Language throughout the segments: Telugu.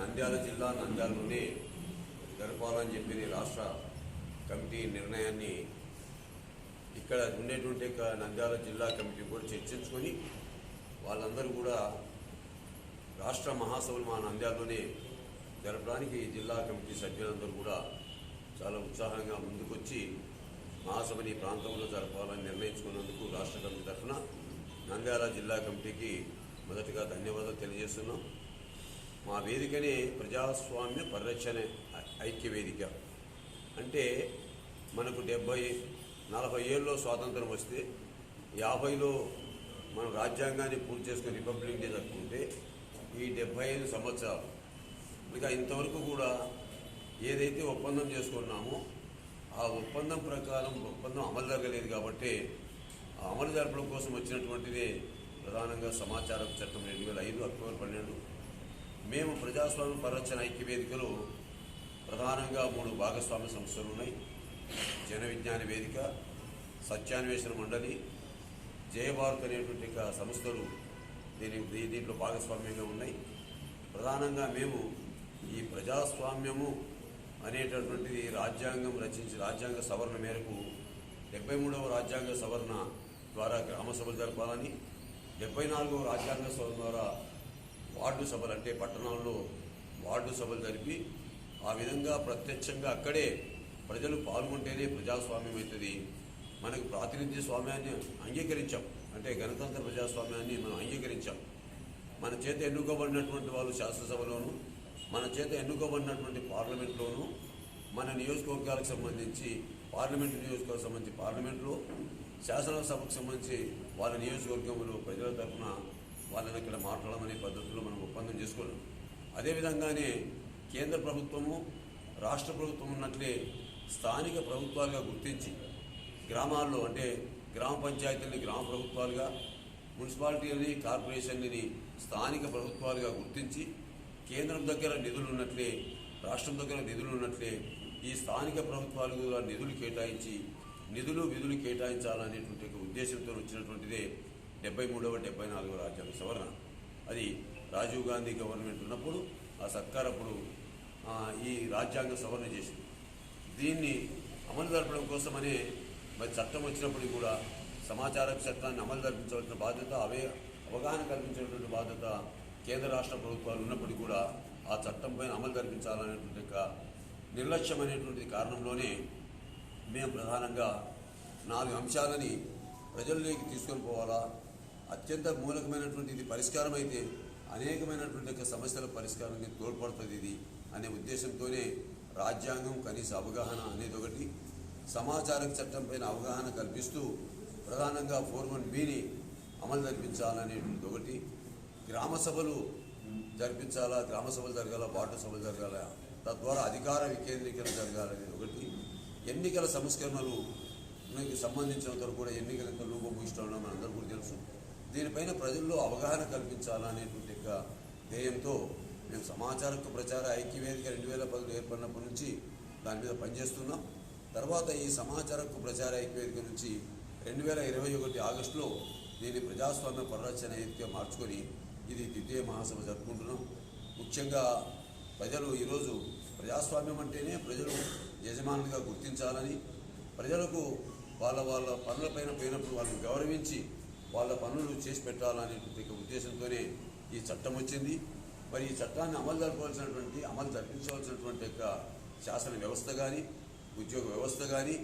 నంద్యాల జిల్లా నంద్యాలలోనే జరపాలని చెప్పి రాష్ట్ర కమిటీ నిర్ణయాన్ని ఇక్కడ ఉండేటువంటి నంద్యాల జిల్లా కమిటీ కూడా చర్చించుకొని వాళ్ళందరూ కూడా రాష్ట్ర మహాసభలు మా నంద్యాలలోనే జరపడానికి జిల్లా కమిటీ సభ్యులందరూ కూడా చాలా ఉత్సాహంగా ముందుకొచ్చి మహాసభని ప్రాంతంలో జరపాలని నిర్ణయించుకున్నందుకు రాష్ట్ర కమిటీ తరఫున నంద్యాల జిల్లా కమిటీకి మొదటగా ధన్యవాదాలు తెలియజేస్తున్నాం. మా వేదికనే ప్రజాస్వామ్య పరిరక్షణ ఐక్య వేదిక అంటే మనకు డెబ్బై నలభై ఏళ్ళలో స్వాతంత్రం వస్తే యాభైలో మనం రాజ్యాంగాన్ని పూర్తి చేసుకుని రిపబ్లిక్ డే జరుపుకుంటే ఈ డెబ్బై ఐదు సంవత్సరాలు. ఇంకా ఇంతవరకు కూడా ఏదైతే ఒప్పందం చేసుకున్నామో ఆ ఒప్పందం ప్రకారం ఒప్పందం అమలు జరగలేదు కాబట్టి ఆ అమలు జరపడం కోసం వచ్చినటువంటిదే ప్రధానంగా సమాచార చట్టం రెండు వేల ఐదు అక్టోబర్ పన్నెండు మేము ప్రజాస్వామ్య పరిరక్షణ ఐక్య వేదికలో ప్రధానంగా మూడు భాగస్వామ్య సంస్థలు ఉన్నాయి. జన విజ్ఞాన వేదిక సత్యాన్వేషణ మండలి జయభారత్ అనేటువంటి సంస్థలు దీని దీంట్లో భాగస్వామ్యంగా ఉన్నాయి. ప్రధానంగా మేము ఈ ప్రజాస్వామ్యము అనేటటువంటిది రాజ్యాంగం రచించి రాజ్యాంగ సవరణ మేరకు డెబ్బై మూడవ రాజ్యాంగ సవరణ ద్వారా గ్రామ సభలు జరపాలని డెబ్బై నాలుగవ రాజ్యాంగ సవరణ ద్వారా వార్డు సభలు అంటే పట్టణాల్లో వార్డు సభలు జరిపి ఆ విధంగా ప్రత్యక్షంగా అక్కడే ప్రజలు పాల్గొంటేనే ప్రజాస్వామ్యం అవుతుంది. మనకు ప్రాతినిధ్య స్వామ్యాన్ని అంగీకరించాం. అంటే గణతంత్ర ప్రజాస్వామ్యాన్ని మనం అంగీకరించాం. మన చేత ఎన్నుకోబడినటువంటి వాళ్ళు శాసనసభలోను మన చేత ఎన్నుకోబడినటువంటి పార్లమెంట్లోను మన నియోజకవర్గాలకు సంబంధించి పార్లమెంట్ నియోజకవర్గం సంబంధించి పార్లమెంట్లో శాసనసభకు సంబంధించి వాళ్ళ నియోజకవర్గంలో ప్రజల తరఫున వాళ్ళని ఇక్కడ మాట్లాడమనే పద్ధతిలో మనం ఒప్పందం చేసుకున్నాం అదేవిధంగానే కేంద్ర ప్రభుత్వము రాష్ట్ర ప్రభుత్వం ఉన్నట్లే స్థానిక ప్రభుత్వాలుగా గుర్తించి గ్రామాల్లో అంటే గ్రామ పంచాయతీలని గ్రామ ప్రభుత్వాలుగా మున్సిపాలిటీలని కార్పొరేషన్లని స్థానిక ప్రభుత్వాలుగా గుర్తించి కేంద్రం దగ్గర నిధులు ఉన్నట్లే రాష్ట్రం దగ్గర నిధులు ఉన్నట్లే ఈ స్థానిక ప్రభుత్వాలు కూడా నిధులు కేటాయించి నిధులు విధులు కేటాయించాలనేటువంటి ఒక ఉద్దేశంతో వచ్చినటువంటిదే డెబ్బై మూడవ డెబ్బై నాలుగవ రాజ్యాంగ సవరణ. అది రాజీవ్ గాంధీ గవర్నమెంట్ ఉన్నప్పుడు ఆ సర్కార్ అప్పుడు ఈ రాజ్యాంగ సవరణ చేసింది. దీన్ని అమలు జరపడం కోసమనే మరి చట్టం వచ్చినప్పుడు కూడా సమాచార చట్టాన్ని అమలు జరిపించవలసిన బాధ్యత అవే అవగాహన కల్పించినటువంటి బాధ్యత కేంద్ర రాష్ట్ర ప్రభుత్వాలు ఉన్నప్పటికీ కూడా ఆ చట్టం పైన అమలు జరిపించాలనేటువంటి యొక్క నిర్లక్ష్యం అనేటువంటి కారణంలోనే మేము ప్రధానంగా నాలుగు అంశాలని ప్రజల్లోకి తీసుకొని పోవాలా అత్యంత మూలకమైనటువంటి ఇది పరిష్కారం అయితే అనేకమైనటువంటి యొక్క సమస్యల పరిష్కారానికి తోడ్పడుతుంది ఇది అనే ఉద్దేశంతోనే రాజ్యాంగం కనీస అవగాహన అనేది ఒకటి. సమాచార చట్టం పైన అవగాహన కల్పిస్తూ ప్రధానంగా ఫోర్ వన్ బిని అమలు జరిపించాలనేటువంటిది ఒకటి. గ్రామ సభలు జరిపించాలా గ్రామ సభలు జరగాల వార్డు సభలు జరగాల తద్వారా అధికార వికేంద్రీకరణ జరగాలనేది ఒకటి. ఎన్నికల సంస్కరణలు మనకి సంబంధించినంత కూడా ఎన్నికలు ఎంత లోపభూయిష్టంలో మనందరూ కూడా తెలుసు. దీనిపైన ప్రజల్లో అవగాహన కల్పించాలనేటువంటి యొక్క ధ్యేయంతో మేము సమాచార ప్రచార ఐక్యవేదిక రెండు వేల పదిలో ఏర్పడినప్పటి నుంచి దాని మీద పనిచేస్తున్నాం. తర్వాత ఈ సమాచార ప్రచార ఐక్యవేదిక నుంచి రెండు వేల ఇరవై ఒకటి ఆగస్టులో దీన్ని ప్రజాస్వామ్య పరిరక్షణ ఏదిగా మార్చుకొని ఇది ద్వితీయ మహాసభ జరుపుకుంటున్నాం. ముఖ్యంగా ప్రజలు ఈరోజు ప్రజాస్వామ్యం అంటేనే ప్రజలు యజమానులుగా గుర్తించాలని ప్రజలకు వాళ్ళ వాళ్ళ పనులపైన పోయినప్పుడు వాళ్ళని గౌరవించి వాళ్ళ పనులు చేసి పెట్టాలనేటువంటి ఉద్దేశంతోనే ఈ చట్టం వచ్చింది. మరి ఈ చట్టాన్ని అమలు జరపవలసినటువంటి అమలు జరిపించవలసినటువంటి యొక్క శాసన వ్యవస్థ కానీ ఉద్యోగ వ్యవస్థ కానీ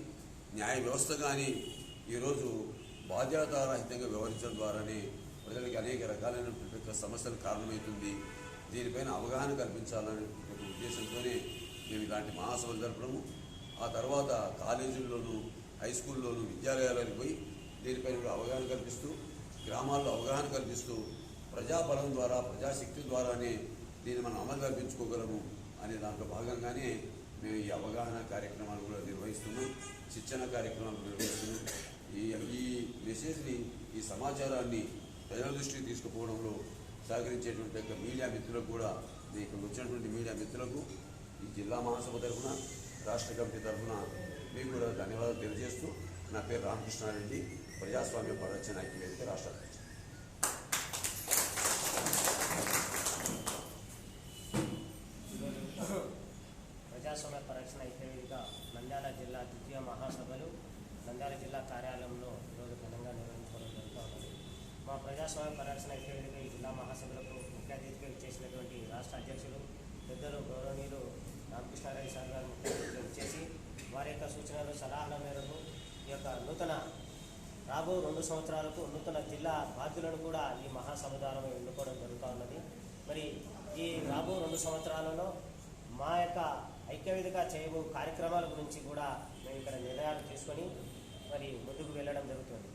న్యాయ వ్యవస్థ కానీ ఈరోజు బాధ్యతారహితంగా వ్యవహరించడం ద్వారానే ప్రజలకి అనేక రకాలైనటువంటి సమస్యలు కారణమవుతుంది. దీనిపైన అవగాహన కల్పించాలనే ఉద్దేశంతోనే మేము ఇలాంటి మహాసభలు జరపడము ఆ తర్వాత కాలేజీల్లోనూ హై స్కూల్లోనూ విద్యాలయాలకు పోయి దీనిపైన కూడా అవగాహన కల్పిస్తూ గ్రామాల్లో అవగాహన కల్పిస్తూ ప్రజాబలం ద్వారా ప్రజాశక్తి ద్వారానే దీన్ని మనం అమలు కల్పించుకోగలము అనే దాంట్లో భాగంగానే మేము ఈ అవగాహన కార్యక్రమాలు కూడా నిర్వహిస్తున్నాం శిక్షణ కార్యక్రమాలు నిర్వహిస్తున్నాం. ఈ ఈ మెసేజ్ని ఈ సమాచారాన్ని ప్రజల దృష్టికి తీసుకుపోవడంలో సహకరించేటువంటి యొక్క మీడియా మిత్రులకు కూడా మీకు వచ్చినటువంటి మీడియా మిత్రులకు ఈ జిల్లా మహాసభ తరఫున రాష్ట్ర కమిటీ తరఫున మీకు కూడా ధన్యవాదాలు తెలియజేస్తూ నా పేరు రామకృష్ణారెడ్డి. ప్రజాస్వామ్య పరోచ నాయకు వేదిక రాష్ట్ర అధ్యక్షులు ప్రజాస్వామ్య పరిరక్షణ ఐక్యవేదిక నంద్యాల జిల్లా ద్వితీయ మహాసభలు నంద్యాల జిల్లా కార్యాలయంలో ఈరోజు ఘనంగా నిర్వహించుకోవడం జరుగుతూ ఉన్నది మా ప్రజాస్వామ్య పరిరక్షణ ఐక్యవేదిక ఈ జిల్లా మహాసభలకు ముఖ్య అతిథిగా చేసినటువంటి రాష్ట్ర అధ్యక్షులు పెద్దలు గౌరవనీయులు రామకృష్ణారాయణ సార్ గారు ముఖ్య అతిథిగా చేసి వారి యొక్క సూచనలు సలహాల మేరకు ఈ యొక్క నూతన రాబో రెండు సంవత్సరాలకు నూతన జిల్లా బాధ్యులను కూడా ఈ మహాసభ ఎన్నుకోవడం జరుగుతూ ఉన్నది. మరి ఈ రాబో రెండు సంవత్సరాలలో మా యొక్క ఐక్యవేదిక చేయబో కార్యక్రమాల గురించి కూడా మేము ఇక్కడ నిర్ణయాలు తీసుకొని మరి ముందుకు వెళ్ళడం జరుగుతుంది.